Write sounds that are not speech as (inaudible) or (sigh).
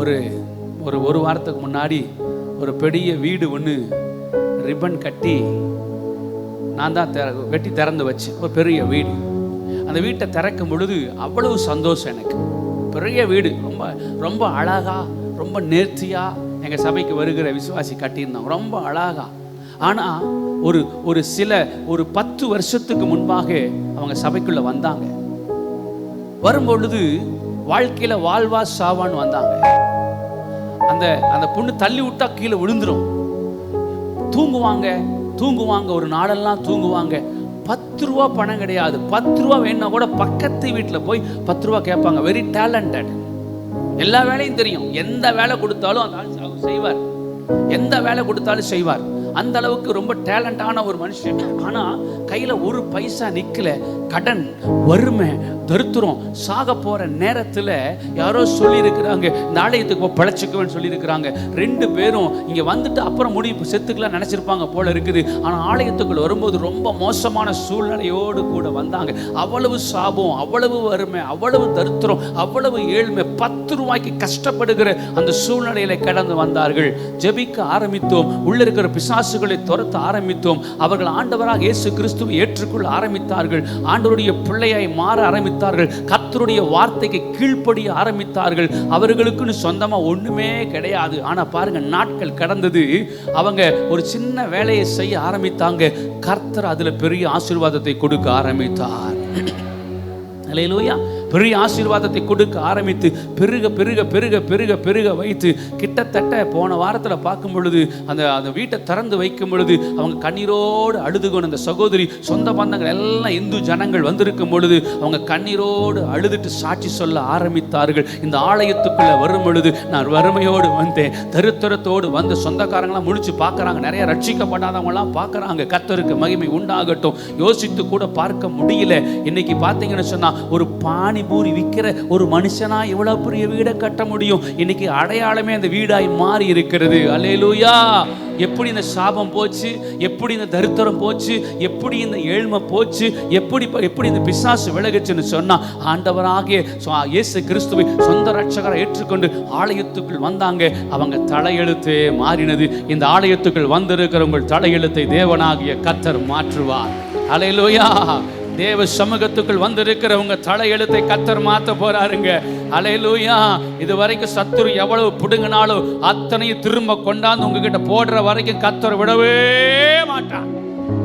ஒரு ஒரு ஒரு வாரத்துக்கு முன்னாடி ஒரு பெரிய வீடு ஒன்று ரிப்பன் கட்டி நான் தான் திற வெட்டி திறந்து வச்சு ஒரு பெரிய வீடு. அந்த வீட்டை திறக்கும் பொழுது அவ்வளவு சந்தோஷம் எனக்கு. பெரிய வீடு ரொம்ப ரொம்ப அழகா ரொம்ப நேர்த்தியாக எங்கள் சபைக்கு வருகிற விசுவாசி கட்டியிருந்தாங்க ரொம்ப அழகா. ஆனால் ஒரு ஒரு சில ஒரு பத்து வருஷத்துக்கு முன்பாக அவங்க சபைக்குள்ளே வந்தாங்க. வரும்பொழுது வாழ்க்கையில் வாழ்வா சாவான்னு வந்தாங்க. அந்த அந்த பொண்ணு தள்ளி விட்டா கீழே விழுந்துடும் தூங்குவாங்க தூங்குவாங்க ஒரு நாளெல்லாம் தூங்குவாங்க. பத்து ரூபா பணம் கிடையாது. பத்து ரூபா வேணும்னா கூட பக்கத்து வீட்டில் போய் பத்து ரூபா கேட்பாங்க. வெரி டேலண்டட் எல்லா வேலையும் தெரியும். எந்த வேலை கொடுத்தாலும் அந்த ஆள் செய்வார். எந்த வேலை கொடுத்தாலும் செய்வார். அந்த அளவுக்கு ரொம்ப டேலண்டான ஒரு மனுஷன். ஆனால் கையில் ஒரு பைசா நிற்கல கடன் வறுமை தருத்திரம் சாக போகிற நேரத்தில் யாரோ சொல்லியிருக்கிறாங்க இந்த ஆலயத்துக்கு போ சொல்லியிருக்கிறாங்க. ரெண்டு பேரும் இங்கே வந்துட்டு அப்புறம் முடிவு செத்துக்கலாம் நினச்சிருப்பாங்க போல இருக்குது. ஆனால் ஆலயத்துக்குள்ள வரும்போது ரொம்ப மோசமான சூழ்நிலையோடு கூட வந்தாங்க. அவ்வளவு சாபம் அவ்வளவு வறுமை அவ்வளவு தருத்திரம் அவ்வளவு ஏழ்மை பத்து ரூபாய்க்கு கஷ்டப்படுகிற அந்த சூழ்நிலையில கடந்து வந்தார்கள். ஜெபிக்க ஆரம்பித்தோம். உள்ள இருக்கிற பிசாசுகளை துரத்த ஆரம்பித்தோம். அவர்கள் ஆண்டவராக இயேசு கிறிஸ்துவை ஏற்றுக்கொள்ள ஆரம்பித்தார்கள். ஆண்டவருடைய பிள்ளையாய் மாற ஆரம்பித்தார்கள். கர்த்தருடைய வார்த்தைக்கு கீழ்ப்படிய ஆரம்பித்தார்கள். அவர்களுக்குன்னு சொந்தமா ஒண்ணுமே கிடையாது. ஆனா பாருங்க நாட்கள் கடந்தது. அவங்க ஒரு சின்ன வேலையை செய்ய ஆரம்பித்தாங்க. கர்த்தர் அதுல பெரிய ஆசீர்வாதத்தை கொடுக்க ஆரம்பித்தார். (clears throat) அல்லேலூயா பெரிய ஆசீர்வாதத்தை கொடுக்க ஆரம்பித்து பெருக பெருக பெருக பெருக பெருக வைத்து கிட்டத்தட்ட போன வாரத்தில் பார்க்கும் பொழுது அந்த அந்த வீட்டை திறந்து வைக்கும் பொழுது அவங்க கண்ணீரோடு அழுது கொண்டு அந்த சகோதரி சொந்த பந்தங்கள் எல்லாம் இந்து ஜனங்கள் வந்திருக்கும் பொழுது அவங்க கண்ணீரோடு அழுதுட்டு சாட்சி சொல்ல ஆரம்பித்தார்கள். இந்த ஆலயத்துக்குள்ளே வரும் பொழுது நான் வறுமையோடு வந்தேன். தருத்தரத்தோடு வந்து சொந்தக்காரங்களாம் முழிச்சு பார்க்குறாங்க. நிறைய ரட்சிக்கப்படாதவங்களாம் பார்க்குறாங்க. கத்தருக்கு மகிமை உண்டாகட்டும். யோசித்து கூட பார்க்க முடியல. இன்னைக்கு பார்த்தீங்கன்னு சொன்னால் ஒரு பானிபூரி விற்கிற ஒரு மனுஷனா இவ்வளவு பெரிய வீடை கட்ட முடியும்? இன்னைக்கு அடையாளமே அந்த வீடாய் மாறி இருக்கிறது. அல்லேலூயா. எப்படி இந்த சாபம் போச்சு? எப்படி இந்த தரித்திரம் போச்சு? எப்படி இந்த ஏழ்மை போச்சு? எப்படி எப்படி இந்த பிசாசு விலகுச்சுன்னு சொன்னா ஆண்டவராகிய இயேசு கிறிஸ்துவை சொந்த ரட்சகரை ஏற்றுக்கொண்டு ஆலயத்துக்குள் வந்தாங்க. அவங்க தலையெழுத்தே மாறினது. இந்த ஆலயத்துக்குள் வந்திருக்கிற உங்கள் தலையெழுத்தை தேவனாகிய கத்தர் மாற்றுவார். அலையிலோயா தேவ சமூகத்துக்குள் வந்திருக்கிற தலை தலையெழுத்தை கத்தர் மாத்த போறாருங்க. அலையிலூயா இது வரைக்கும் சத்துரு எவ்வளவு பிடுங்கினாலும் அத்தனையும் திரும்ப கொண்டாந்து உங்ககிட்ட போடுற வரைக்கும் கத்தர் விடவே மாட்டான்